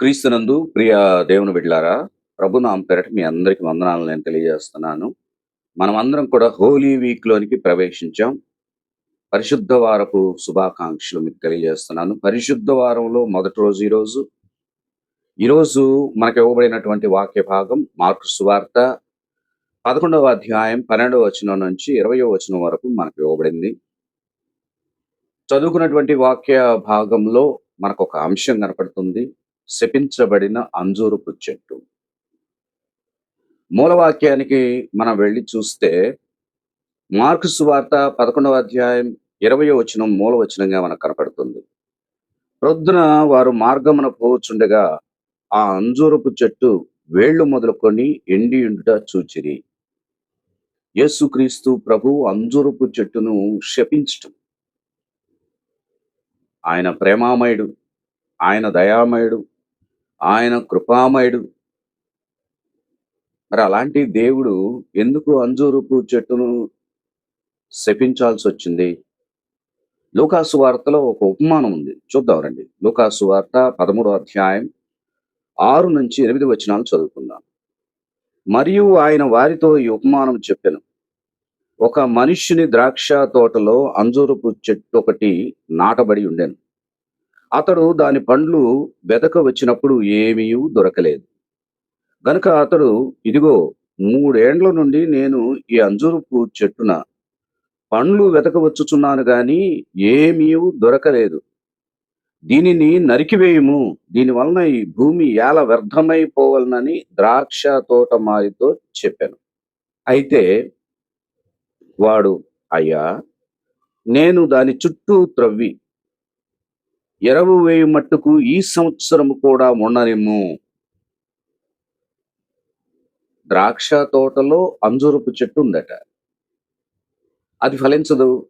క్రీస్తునందు ప్రియ దేవుని బిడ్లారా ప్రభు నామ మీ అందరికి వందనాలు నేను తెలియజేస్తున్నాను. మనం అందరం కూడా హోలీ వీక్లోనికి ప్రవేశించాం. పరిశుద్ధ వారపు శుభాకాంక్షలు మీకు తెలియజేస్తున్నాను. పరిశుద్ధ వారంలో మొదటి రోజు ఈ రోజు. ఈ రోజు మనకు ఇవ్వబడినటువంటి వాక్య భాగం మార్కు సువార్త పదకొండవ అధ్యాయం పన్నెండవ వచనం నుంచి ఇరవయో వచనం వరకు మనకు ఇవ్వబడింది. చదువుకున్నటువంటి వాక్య భాగంలో మనకు ఒక అంశం కనపడుతుంది. శపించబడిన అంజూరపు చెట్టు. మూలవాక్యానికి మనం వెళ్ళి చూస్తే మార్కు సువార్త పదకొండవ అధ్యాయం ఇరవయో వచనం మూలవచనంగా మనకు కనపడుతుంది. ప్రొద్దున వారు మార్గమున పోచుండగా ఆ అంజూరపు చెట్టు వేళ్ళు మొదలుకొని ఎండి ఉండుట చూచిరి. యేసుక్రీస్తు ప్రభు అంజూరపు చెట్టును శపించటం. ఆయన ప్రేమామయుడు ఆయన దయామయుడు ఆయన కృపామయుడు. మరి అలాంటి దేవుడు ఎందుకు అంజూరుపు చెట్టును శపించాల్సి వచ్చింది లూకాసు వార్తలో ఒక ఉపమానం ఉంది. చూద్దాం రండి. లూకాసు వార్త పదమూడో అధ్యాయం ఆరు నుంచి ఎనిమిది వచనాలు చదువుకుందాం. మరియు ఆయన వారితో ఈ ఉపమానం చెప్పాను. ఒక మనుష్యుని ద్రాక్ష తోటలో అంజూరపు చెట్టు ఒకటి నాటబడి ఉండెను. అతడు దాని పండ్లు వెదక వచ్చినప్పుడు ఏమీ దొరకలేదు. గనుక అతడు ఇదిగో మూడేండ్ల నుండి నేను ఈ అంజూరపు చెట్టున పండ్లు వెతకవచ్చుచున్నాను గాని ఏమీ దొరకలేదు. దీనిని నరికివేయము. దీని వలన ఈ భూమి ఎలా వ్యర్థమైపోవాలనని ద్రాక్ష తోట మారితో చెప్పాను. అయితే వాడు అయ్యా నేను దాని చుట్టూ త్రవ్వి ఎరవు వేయి మట్టుకు ఈ సంవత్సరము కూడా ఉండనిమ్ము. ద్రాక్ష తోటలో అంజూరపు చెట్టు ఉందట. అది ఫలించదు.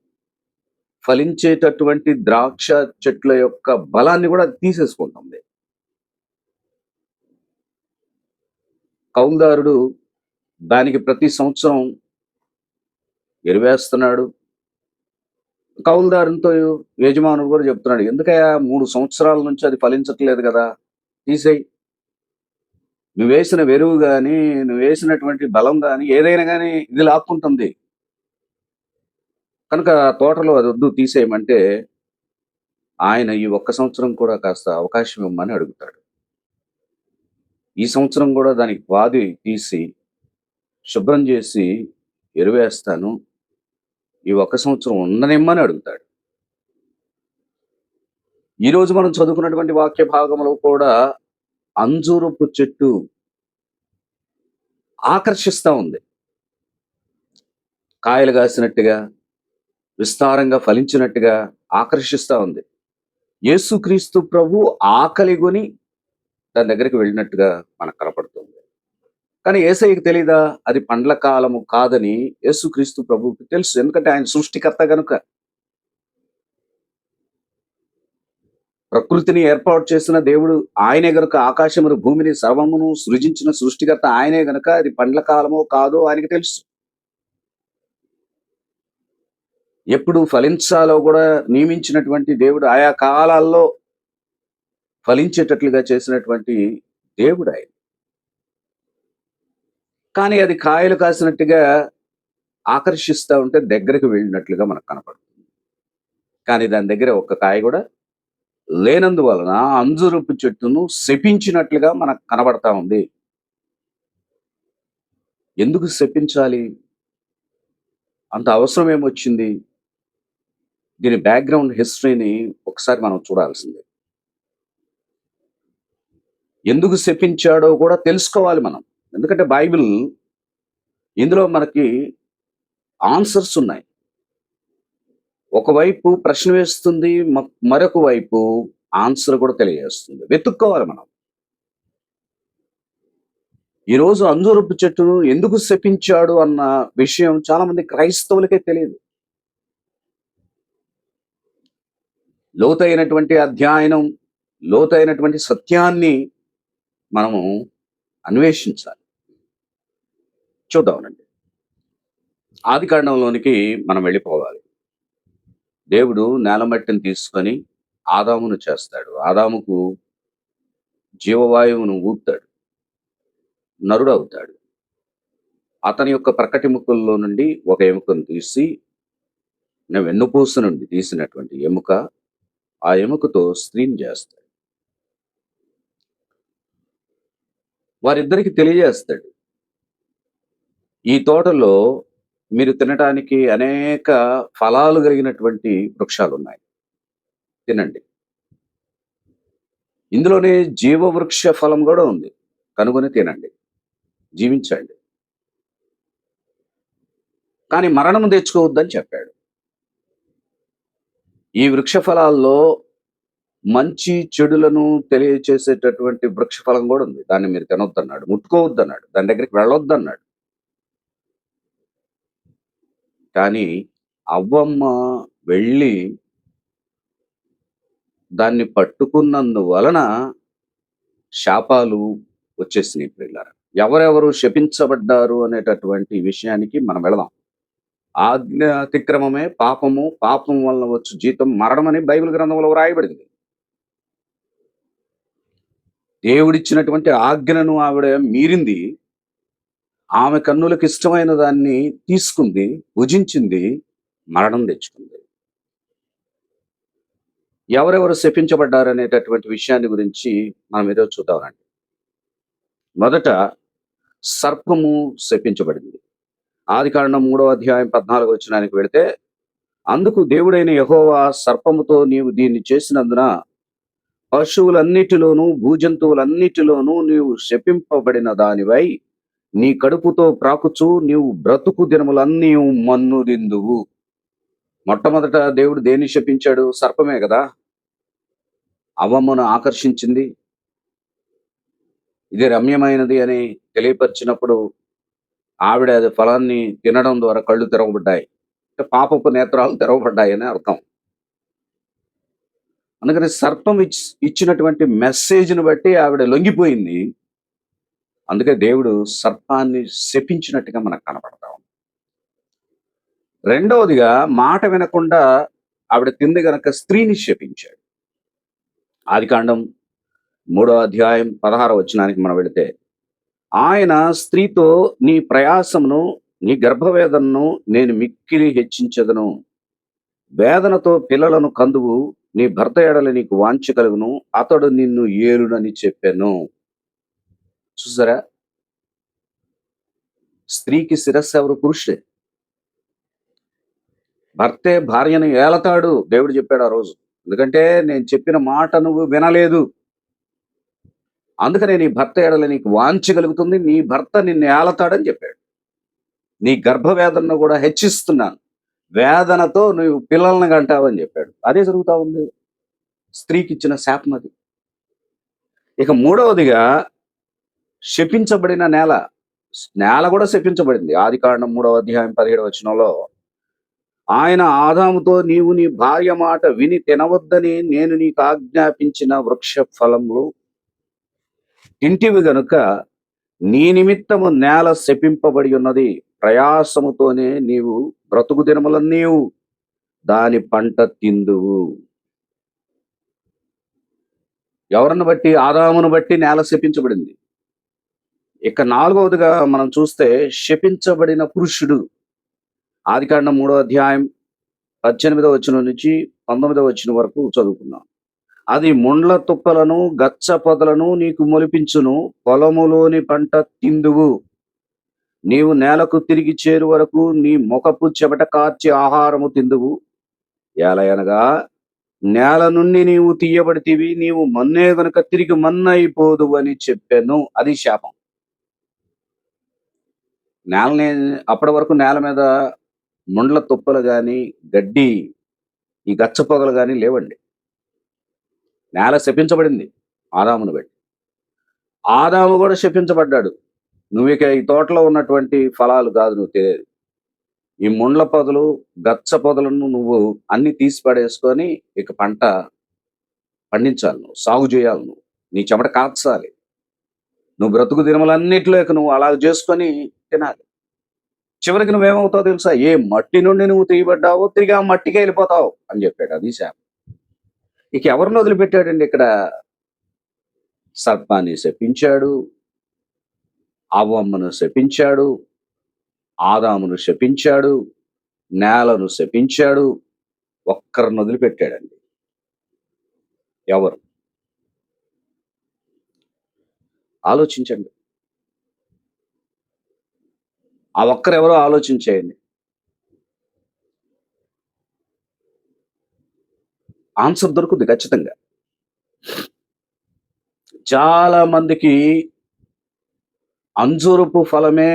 ఫలించేటటువంటి ద్రాక్ష చెట్ల యొక్క బలాన్ని కూడా తీసేసుకుంటుంది. కౌలుదారుడు దానికి ప్రతి సంవత్సరం ఎరువేస్తున్నాడు. కౌలుదారునితో యజమానుడు కూడా చెప్తున్నాడు ఎందుకయ్యా మూడు సంవత్సరాల నుంచి అది ఫలించట్లేదు కదా తీసేయి. నువ్వు వేసిన వెరువు కానీ నువ్వు వేసినటువంటి బలం కానీ ఏదైనా కానీ ఇది లాక్కుంటుంది. కనుక తోటలో అది వద్దు తీసేయమంటే ఆయన ఈ ఒక్క సంవత్సరం కూడా కాస్త అవకాశం ఇవ్వమని అడుగుతాడు. ఈ సంవత్సరం కూడా దానికి వాది తీసి శుభ్రం చేసి ఎరువేస్తాను. ఈ ఒక్క సంవత్సరం ఉండనిమ్మని అడుగుతాడు. ఈ రోజు మనం చదువుకున్నటువంటి వాక్య భాగంలో కూడా అంజూరపు చెట్టు ఆకర్షిస్తూ ఉంది. కాయలు కాసినట్టుగా విస్తారంగా ఫలించినట్టుగా ఆకర్షిస్తూ ఉంది. యేసుక్రీస్తు ప్రభు ఆకలిగొని దాని దగ్గరికి వెళ్ళినట్టుగా మనకు కనపడుతుంది. కానీ ఏసైకి తెలీదా? అది పండ్ల కాలము కాదని యేసుక్రీస్తు ప్రభుకి తెలుసు. ఎందుకంటే ఆయన సృష్టికర్త గనుక. ప్రకృతిని ఏర్పాటు చేసిన దేవుడు ఆయనే గనుక ఆకాశమును భూమిని సర్వమును సృజించిన సృష్టికర్త ఆయనే గనుక అది పండ్ల కాలమో కాదో ఆయనకి తెలుసు. ఎప్పుడు ఫలించాలో కూడా నియమించినటువంటి దేవుడు ఆయా కాలాల్లో ఫలించేటట్లుగా చేసినటువంటి దేవుడు ఆయన. కానీ అది కాయలు కాసినట్టుగా ఆకర్షిస్తూ ఉంటే దగ్గరికి వెళ్ళినట్లుగా మనకు కనపడుతుంది. కానీ దాని దగ్గర ఒక్క కాయ కూడా లేనందువలన అంజురపు చెట్టును శపించినట్లుగా మనకు కనబడతా ఉంది. ఎందుకు శపించాలి? అంత అవసరం ఏమొచ్చింది? దీని బ్యాక్గ్రౌండ్ హిస్టరీని ఒకసారి మనం చూడాల్సిందే. ఎందుకు శపించాడో కూడా తెలుసుకోవాలి మనం. ఎందుకంటే బైబిల్ ఇందులో మనకి ఆన్సర్స్ ఉన్నాయి. ఒకవైపు ప్రశ్న వేస్తుంది మరొక వైపు ఆన్సర్ కూడా తెలియజేస్తుంది. వెతుక్కోవాలి మనం. ఈరోజు అంజూరపు చెట్టును ఎందుకు శపించాడు అన్న విషయం చాలా మంది క్రైస్తవులకే తెలియదు. లోతైనటువంటి అధ్యయనం లోతైనటువంటి సత్యాన్ని మనము అన్వేషించాలి. చూద్దామనండి. ఆది కాండంలోనికి మనం వెళ్ళిపోవాలి. దేవుడు నేలమట్టిని తీసుకొని ఆదామును చేస్తాడు. ఆదాముకు జీవవాయువును ఊపుతాడు. నరుడు అవుతాడు అతని యొక్క ప్రకటి ముక్కుల్లో నుండి ఒక ఎముకను తీసి నేను వెన్నుపూస నుండి తీసినటువంటి ఎముక ఆ ఎముకతో స్త్రీని చేస్తాడు. వారిద్దరికి తెలియజేస్తాడు. ఈ తోటలో మీరు తినడానికి అనేక ఫలాలు కలిగినటువంటి వృక్షాలు ఉన్నాయి తినండి. ఇందులోనే జీవవృక్ష ఫలం కూడా ఉంది. కనుగొని తినండి. జీవించండి. కానీ మరణం తెచ్చుకోవద్దని చెప్పాడు. ఈ వృక్ష ఫలాల్లో మంచి చెడులను తెలియచేసేటటువంటి వృక్ష ఫలం కూడా ఉంది. దాన్ని మీరు తినొద్దన్నాడు ముట్టుకోవద్దన్నాడు దాని దగ్గరికి వెళ్ళొద్దన్నాడు. కానీ అవ్వమ్మ వెళ్ళి దాన్ని పట్టుకున్నందువలన శాపాలు వచ్చేసినాయి పిల్లలు ఎవరెవరు శపించబడ్డారు అనేటటువంటి విషయానికి మనం వెళదాం. ఆజ్ఞ అతిక్రమమే పాపము పాపం వలన వచ్చు జీతం మరణం అని బైబిల్ గ్రంథంలో రాయబడింది. దేవుడిచ్చినటువంటి ఆజ్ఞను ఆవిడ మీరింది. ఆమె కన్నులకు ఇష్టమైన దాన్ని తీసుకుంది భుజించింది మరణం తెచ్చుకుంది. ఎవరెవరు శపించబడ్డారు అనేటటువంటి విషయాన్ని గురించి మనం ఏదో చూద్దామండి మొదట సర్పము శపించబడింది. ఆది కారణం మూడో అధ్యాయం పద్నాలుగు వచ్చినానికి వెళితే అందుకు దేవుడైన యహోవా సర్పముతో నీవు దీన్ని చేసినందున పశువులన్నిటిలోనూ భూజంతువులన్నిటిలోనూ నీవు శపింపబడిన దానివై నీ కడుపుతో ప్రాకుచు నీవు బ్రతుకు దినములన్నీ మన్నుదిందువు మొట్టమొదట దేవుడు దేన్ని శపించాడు? సర్పమే కదా. అవమ్మను ఆకర్షించింది. ఇది రమ్యమైనది అని తెలియపరిచినప్పుడు ఆవిడ అది ఫలాన్ని తినడం ద్వారా కళ్ళు తెరవబడ్డాయి. పాపపు నేత్రాలు తెరవబడ్డాయి అని అర్థం. అందుకని సర్పం ఇచ్చినటువంటి మెసేజ్ని బట్టి ఆవిడ లొంగిపోయింది. అందుకే దేవుడు సర్పాన్ని శపించినట్టుగా మనకు కనపడతాం రెండవదిగా మాట వినకుండా ఆవిడ తింది గనక స్త్రీని శపించాడు. ఆదికాండం మూడో అధ్యాయం పదహార వచనానికి మనం వెళితే ఆయన స్త్రీతో నీ ప్రయాసమును నీ గర్భవేదనను నేను మిక్కిలి హెచ్చించదను. వేదనతో పిల్లలను కందువు నీ భర్త ఏడల నీకు వాంఛ కలుగును అతడు నిన్ను ఏలునని చెప్పాను. చూసారా? స్త్రీకి శిరస్సు ఎవరు పురుషుడే? భర్తే భార్యను ఏలతాడు దేవుడు చెప్పాడు ఆ రోజు. ఎందుకంటే నేను చెప్పిన మాట నువ్వు వినలేదు. అందుకనే నీ భర్త ఏడల నీకు వాంఛ కలుగుతుంది నీ భర్త నిన్ను ఏలతాడని చెప్పాడు. నీ గర్భవేదనను కూడా హెచ్చిస్తున్నాను. వేదనతో నువ్వు పిల్లల్ని కంటావని చెప్పాడు. అదే జరుగుతా ఉంది. స్త్రీకి ఇచ్చిన శాపం అది. ఇక మూడవదిగా శపించబడిన నేల. నేల కూడా శపించబడింది. ఆది కారణం మూడవ అధ్యాయం పదిహేడు వచనంలో ఆయన ఆదాముతో నీవు నీ భార్య మాట విని తినవద్దని నేను నీకు ఆజ్ఞాపించిన వృక్ష ఫలములు తింటివి గనుక నీ నిమిత్తము నేల శపింపబడి ఉన్నది. ప్రయాసముతోనే నీవు బ్రతుకు దినములన్నీవు దాని పంట తిందువు. ఎవరిని బట్టి? ఆదామును బట్టి నేల శపించబడింది. ఇక నాలుగవదిగా మనం చూస్తే శపించబడిన పురుషుడు. ఆదికాండం మూడో అధ్యాయం పద్దెనిమిదవ వచ్చిన నుంచి పంతొమ్మిదవ వచ్చిన వరకు చదువుకున్నాం అది ముండ్ల తుప్పలను గచ్చ పొదలను నీకు మొలిపించును పొలములోని పంట తిందువు. నీవు నేలకు తిరిగి చేరు వరకు నీ ముఖపు చెమట కార్చి ఆహారము తిందువు. ఎలయనగా నేల నుండి నీవు తీయబడితివి నీవు మన్నే గనుక తిరిగి మన్నైపోదు అని చెప్పాను. అది శాపం. నేలని అప్పటి వరకు నేల మీద ముండ్ల తుప్పలు కానీ గడ్డి ఈ గచ్చ పొగలు కానీ లేవండి. నేల శపించబడింది. ఆదామును బట్టి. ఆదాము కూడా శపించబడ్డాడు. నువ్వు ఇక ఈ తోటలో ఉన్నటువంటి ఫలాలు కాదు నువ్వు తెలియదు ఈ ముండ్ల పొదలు గచ్చ పొదలను నువ్వు అన్ని తీసి పడేసుకొని ఇక పంట పండించాలి నువ్వు సాగు చేయాలి నువ్వు. నీ చెమట కాచాలి నువ్వు బ్రతుకు దినములన్నిటిలో ఇక నువ్వు అలా చేసుకొని తినాలి. చివరికి నువ్వేమవుతావు తెలుసా? ఏ మట్టి నుండి నువ్వు తీయబడ్డావో తిరిగి ఆ మట్టికి వెళ్ళిపోతావు అని చెప్పాడు అది శాపం. ఇక ఎవరిని వదిలిపెట్టాడండి ఇక్కడ? సర్పాన్ని శపించాడు అవ్వమ్మను శపించాడు ఆదామును శపించాడు నేలను శపించాడు ఒక్కరిని వదిలిపెట్టాడండి. ఎవరు? ఆలోచించండి. ఆ ఒక్కరెవరో ఆలోచించేయండి. ఆన్సర్ దొరుకుద్ది ఖచ్చితంగా. చాలా మందికి అంజూరపు ఫలమే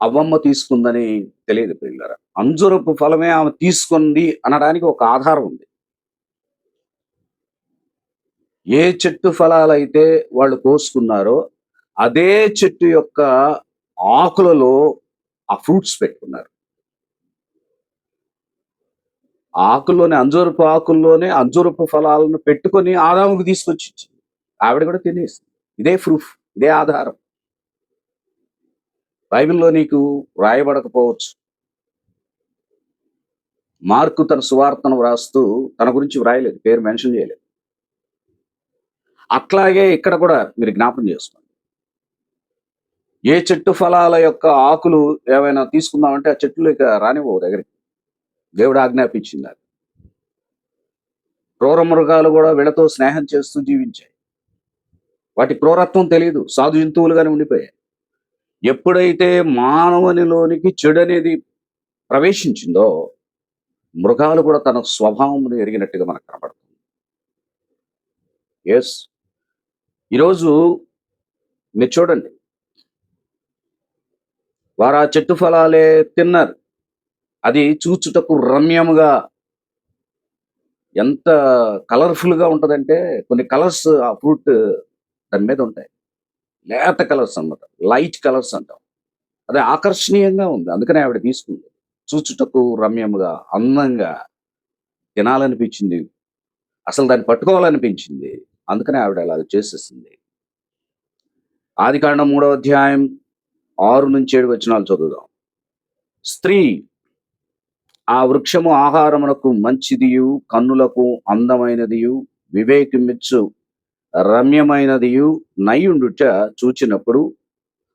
అవ్వమ్మ తీసుకుందని తెలియదు పిల్లరా అంజూరపు ఫలమే ఆమె తీసుకుంది అనడానికి ఒక ఆధారం ఉంది. ఏ చెట్టు ఫలాలైతే వాళ్ళు కోసుకున్నారో అదే చెట్టు యొక్క ఆకులలో ఆ ఫ్రూట్స్ పెట్టుకున్నారు. ఆకుల్లోనే అంజూరపు ఆకుల్లోనే అంజూరపు ఫలాలను పెట్టుకొని ఆదాముకు తీసుకొచ్చి ఆవిడ కూడా తినేస్తుంది ఇదే ప్రూఫ్ ఇదే ఆధారం. బైబిల్లో నీకు వ్రాయబడకపోవచ్చు. మార్కు తన సువార్తను వ్రాస్తూ తన గురించి వ్రాయలేదు పేరు మెన్షన్ చేయలేదు. అట్లాగే ఇక్కడ కూడా మీరు జ్ఞాపం చేసుకోండి. ఏ చెట్టు ఫలాల యొక్క ఆకులు ఏమైనా తీసుకుందామంటే ఆ చెట్లు ఇక రానివ్వవు దగ్గరికి. దేవుడు ఆజ్ఞాపించింది అది. క్రూర మృగాలు కూడా వీళ్ళతో స్నేహం చేస్తూ జీవించాయి. వాటి క్రూరత్వం తెలియదు సాధు జంతువులుగానే ఉండిపోయాయి. ఎప్పుడైతే మానవునిలోనికి చెడు అనేది ప్రవేశించిందో మృగాలు కూడా తన స్వభావమును ఎరిగినట్టుగా మనకు కనబడుతుంది. ఎస్ ఈరోజు మీరు చూడండి. వారు ఆ చెట్టు ఫలాలే తిన్నారు. అది చూచుటకు రమ్యముగా ఎంత కలర్ఫుల్గా కొన్ని కలర్స్ ఆ ఫ్రూట్ దాని మీద ఉంటాయి. లేత కలర్స్ అనమాట లైట్ కలర్స్ అంటాం అదే ఆకర్షణీయంగా ఉంది. అందుకనే ఆవిడ తీసుకుంది. చూచుటకు రమ్యముగా అందంగా తినాలనిపించింది. అసలు దాన్ని పట్టుకోవాలనిపించింది. అందుకనే ఆవిడ అలా చేసేసింది. ఆది కాండం మూడవ అధ్యాయం ఆరు నుంచి ఏడు వచనాలు చదువుదాం. స్త్రీ ఆ వృక్షము ఆహారమునకు మంచిదియు కన్నులకు అందమైనదియు వివేకిమిచ్చు. రమ్యమైనదియు నయ్యుండుట చూచినప్పుడు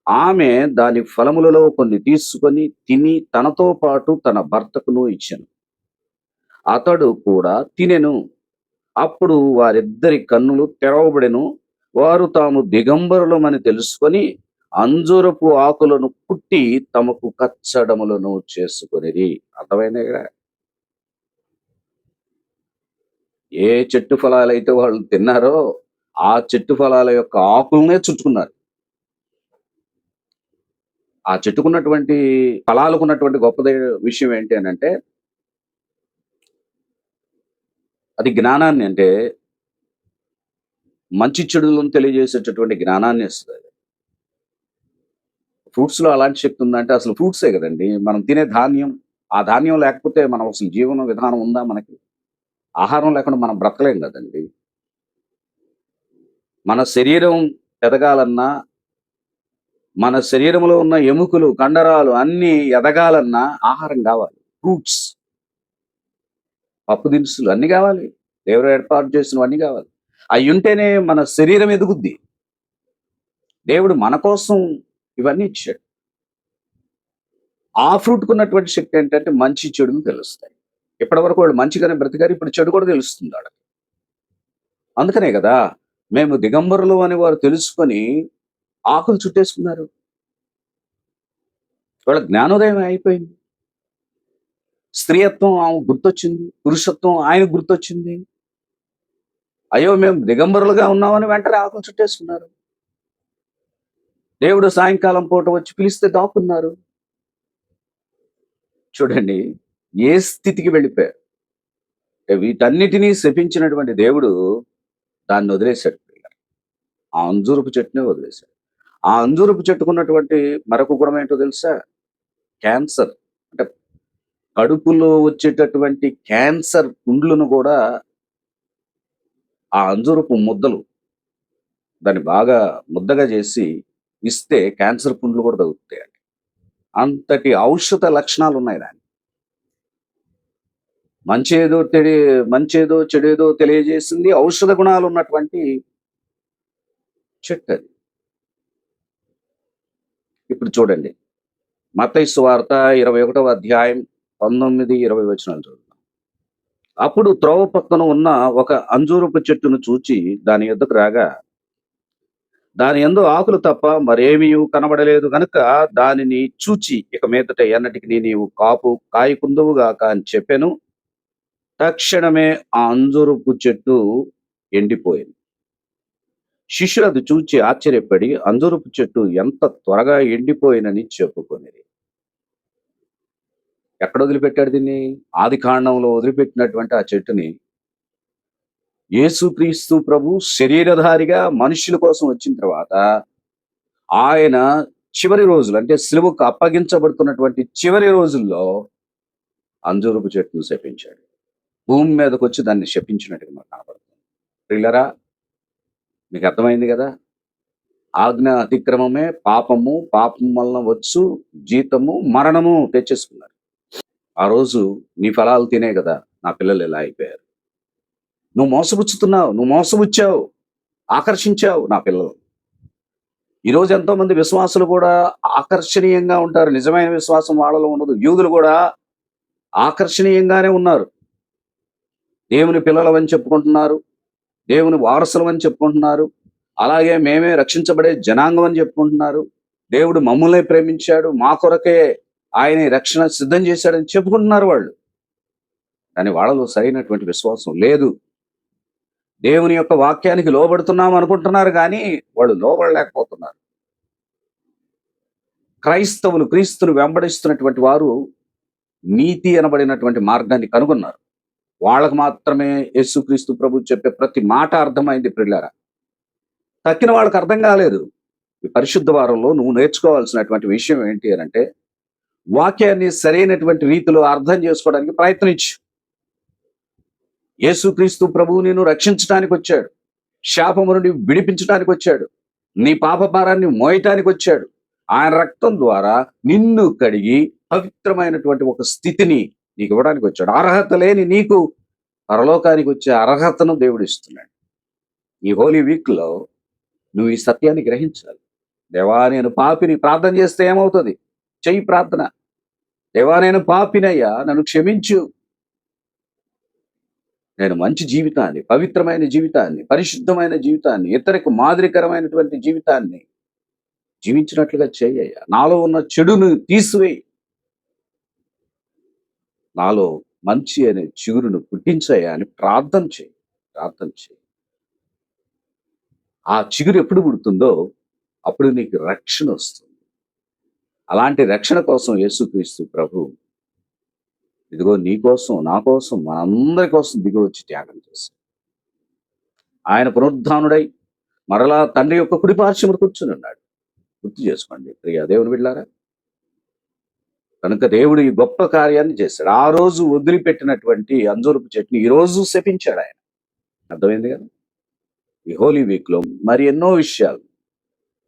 ఆమె దాని ఫలములలో కొన్ని తీసుకొని తిని తనతో పాటు తన భర్తకును ఇచ్చెను. అతడు కూడా తినెను. అప్పుడు వారిద్దరి కన్నులు తెరవబడెను. వారు తాము దిగంబరులమని తెలుసుకొని అంజూరపు ఆకులను కుట్టి తమకు కచ్చడములను చేసుకునేది అర్థమైంది ఏ చెట్టు ఫలాలైతే వాళ్ళు తిన్నారో ఆ చెట్టు ఫలాల యొక్క ఆకులనే చుట్టుకున్నారు ఆ చెట్టుకున్నటువంటి ఫలాలకు ఉన్నటువంటి గొప్ప విషయం ఏంటి అని అంటే అది జ్ఞానాన్ని అంటే మంచి చెడులను తెలియజేసేటటువంటి జ్ఞానాన్ని ఇస్తుంది ఫ్రూట్స్లో అలాంటి శక్తి ఉందంటే అసలు ఫ్రూట్సే కదండి. మనం తినే ధాన్యం ఆ ధాన్యం లేకపోతే మనం అసలు జీవన విధానం ఉందా మనకి? ఆహారం లేకుండా మనం బ్రతకలేం కదండి. మన శరీరం ఎదగాలన్నా మన శరీరంలో ఉన్న ఎముకలు కండరాలు అన్ని ఎదగాలన్నా ఆహారం కావాలి. ఫ్రూట్స్ పప్పు దినుసులు అన్ని కావాలి. దేవుడు ఏర్పాటు చేసినవన్నీ కావాలి. అవి ఉంటేనే మన శరీరం ఎదుగుద్ది. దేవుడు మన కోసం ఇవన్నీ ఇచ్చాడు. ఆ ఫ్రూట్కు ఉన్నటువంటి శక్తి ఏంటంటే మంచి చెడును తెలుస్తాయి. ఇప్పటివరకు వాళ్ళు మంచిగానే బ్రతికారు ఇప్పుడు చెడు కూడా తెలుస్తుంది వాళ్ళకి. అందుకనే కదా మేము దిగంబరులు అని వారు తెలుసుకొని ఆకులు చుట్టేసుకున్నారు. వాళ్ళ జ్ఞానోదయం అయిపోయింది. స్త్రీయత్వం ఆమె గుర్తొచ్చింది పురుషత్వం ఆయన గుర్తొచ్చింది. అయ్యో మేము దిగంబరులుగా ఉన్నామని వెంటనే ఆకులు చుట్టేసుకున్నారు. దేవుడు సాయంకాలం పూట వచ్చి పిలిస్తే దాక్కున్నారు. చూడండి ఏ స్థితికి వెళ్ళిపోయారు? వీటన్నిటినీ శపించినటువంటి దేవుడు దాన్ని వదిలేశాడు ఆ అంజూరపు చెట్టునే వదిలేశాడు. ఆ అంజూరపు చెట్టుకున్నటువంటి మరొక గుణం ఏంటో తెలుసా? క్యాన్సర్. అంటే కడుపులో వచ్చేటటువంటి క్యాన్సర్ పుండ్లను కూడా ఆ అంజూరపు ముద్దలు దాన్ని బాగా ముద్దగా చేసి ఇస్తే క్యాన్సర్ పుండ్లు కూడా తగ్గుతాయి అంతటి ఔషధ లక్షణాలు ఉన్నాయి దాన్ని మంచి ఏదో మంచేదో మంచి ఏదో చెడు ఏదో తెలియజేసింది. ఔషధ గుణాలు ఉన్నటువంటి చెట్టు అది. ఇప్పుడు చూడండి. మత్తయి వార్త ఇరవై ఒకటవ అధ్యాయం పంతొమ్మిది ఇరవై వచనాలు చూద్దాం. అప్పుడు త్రోవ పక్కన ఉన్న ఒక అంజూరపు చెట్టును చూచి దాని ఎద్దుకు రాగా దాని ఎందు ఆకులు తప్ప మరేమీ కనబడలేదు కనుక దానిని చూచి ఇక మీదట ఎన్నటికి నీవు కాపు కాయకుందువుగాక అని చెప్పాను. తక్షణమే ఆ అంజూరపు చెట్టు ఎండిపోయింది. శిష్యులు అది చూచి ఆశ్చర్యపడి అంజూరపు చెట్టు ఎంత త్వరగా ఎండిపోయినని చెప్పుకొనిది ఎక్కడ వదిలిపెట్టాడు దీన్ని? ఆది కాండంలో వదిలిపెట్టినటువంటి ఆ చెట్టుని యేసుక్రీస్తు ప్రభు శరీరధారిగా మనుషుల కోసం వచ్చిన తర్వాత ఆయన చివరి రోజులు అంటే సిలువకు అప్పగించబడుతున్నటువంటి చివరి రోజుల్లో అంజూరపు చెట్టును శపించాడు. భూమి మీదకి వచ్చి దాన్ని శపించినట్టుగా మనకు కనపడుతుంది. ప్రిల్లరా మీకు అర్థమైంది కదా? ఆజ్ఞ అతిక్రమమే పాపము పాపం వలన వచ్చు జీతము మరణము తెచ్చేసుకున్నారు. ఆ రోజు నీ ఫలాలు తినే కదా నా పిల్లలు ఎలా అయిపోయారు? నువ్వు మోసపుచ్చుతున్నావు నువ్వు మోసపుచ్చావు ఆకర్షించావు నా పిల్లలు ఈరోజు ఎంతో మంది విశ్వాసులు కూడా ఆకర్షణీయంగా ఉంటారు నిజమైన విశ్వాసం వాళ్ళలో ఉండదు. యూదులు కూడా ఆకర్షణీయంగానే ఉన్నారు. దేవుని పిల్లలవని చెప్పుకుంటున్నారు. దేవుని వారసులం అని చెప్పుకుంటున్నారు. అలాగే మేమే రక్షించబడే జనాంగం అని చెప్పుకుంటున్నారు. దేవుడు మమ్మల్ని ప్రేమించాడు. మా కొరకే ఆయన రక్షణ సిద్ధం చేశాడని చెప్పుకుంటున్నారు వాళ్ళు. కానీ వాళ్ళలో సరైనటువంటి విశ్వాసం లేదు. దేవుని యొక్క వాక్యానికి లోబడుతున్నాం అనుకుంటున్నారు కానీ వాళ్ళు లోబడలేకపోతున్నారు. క్రైస్తవులు క్రీస్తును వెంబడిస్తున్నటువంటి వారు నీతి అనబడినటువంటి మార్గాన్ని కనుగొన్నారు. వాళ్ళకు మాత్రమే యేసుక్రీస్తు ప్రభు చెప్పే ప్రతి మాట అర్థమైంది పిల్లారా తక్కిన వాళ్ళకి అర్థం కాలేదు. ఈ పరిశుద్ధ వారంలో నువ్వు నేర్చుకోవాల్సినటువంటి విషయం ఏంటి అని అంటే వాక్యాన్ని సరైనటువంటి రీతిలో అర్థం చేసుకోవడానికి ప్రయత్నించు. యేసుక్రీస్తు ప్రభువు నేను రక్షించడానికి వచ్చాడు. శాపము నుండి విడిపించడానికి వచ్చాడు. నీ పాపభారాన్ని మోయటానికి వచ్చాడు. ఆయన రక్తం ద్వారా నిన్ను కడిగి పవిత్రమైనటువంటి ఒక స్థితిని నీకు ఇవ్వడానికి వచ్చాడు. అర్హత లేని నీకు పరలోకానికి వచ్చే అర్హతను దేవుడు ఇస్తున్నాడు. ఈ హోలీ వీక్లో నువ్వు ఈ సత్యాన్ని గ్రహించాలి. దేవా నేను పాపిని ప్రార్థన చేస్తే ఏమవుతుంది? చెయ్యి ప్రార్థన. దేవా నేను పాపినయ్యా నన్ను క్షమించు. నేను మంచి జీవితాన్ని పవిత్రమైన జీవితాన్ని పరిశుద్ధమైన జీవితాన్ని ఇతరకు మాదిరికరమైనటువంటి జీవితాన్ని జీవించినట్లుగా చేయ్యా నాలో ఉన్న చెడును తీసివేయి. నాలో మంచి అనే చిగురును పుట్టించాయా అని ప్రార్థన చేయి. ప్రార్థన చేయి. ఆ చిగురు ఎప్పుడు పుడుతుందో అప్పుడు నీకు రక్షణ వస్తుంది. అలాంటి రక్షణ కోసం యేసుక్రీస్తు ప్రభు ఇదిగో నీ కోసం నా కోసం మనందరి కోసం దిగి వచ్చి త్యాగం చేశాడు. ఆయన పునరుద్ధానుడై మరలా తండ్రి యొక్క కుడిపార్శ్వముడు కూర్చుని ఉన్నాడు. గుర్తు చేసుకోండి. ప్రియా దేవుని వెళ్ళారా కనుక దేవుడు ఈ గొప్ప కార్యాన్ని చేశాడు ఆ రోజు వదిలిపెట్టినటువంటి అంజూరపు చెట్టుని ఈ రోజు శపించాడు ఆయన. అర్థమైంది కదా? ఈ హోలీ వీక్లో మరి ఎన్నో విషయాలు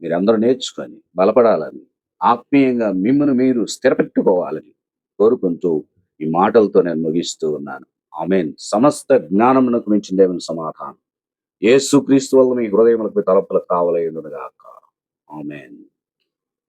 మీరందరూ నేర్చుకొని బలపడాలని ఆత్మీయంగా మిమ్మల్ని మీరు స్థిరపెట్టుకోవాలని కోరుకుంటూ ఈ మాటలతో నేను ముగిస్తూ ఉన్నాను. ఆమెన్. సమస్త జ్ఞానమునకు మించిన దేవుని సమాధానం. ఏసుక్రీస్తు వల్ల మీ హృదయములకు తలపులకు కావలేనుగాక ఆమెన్.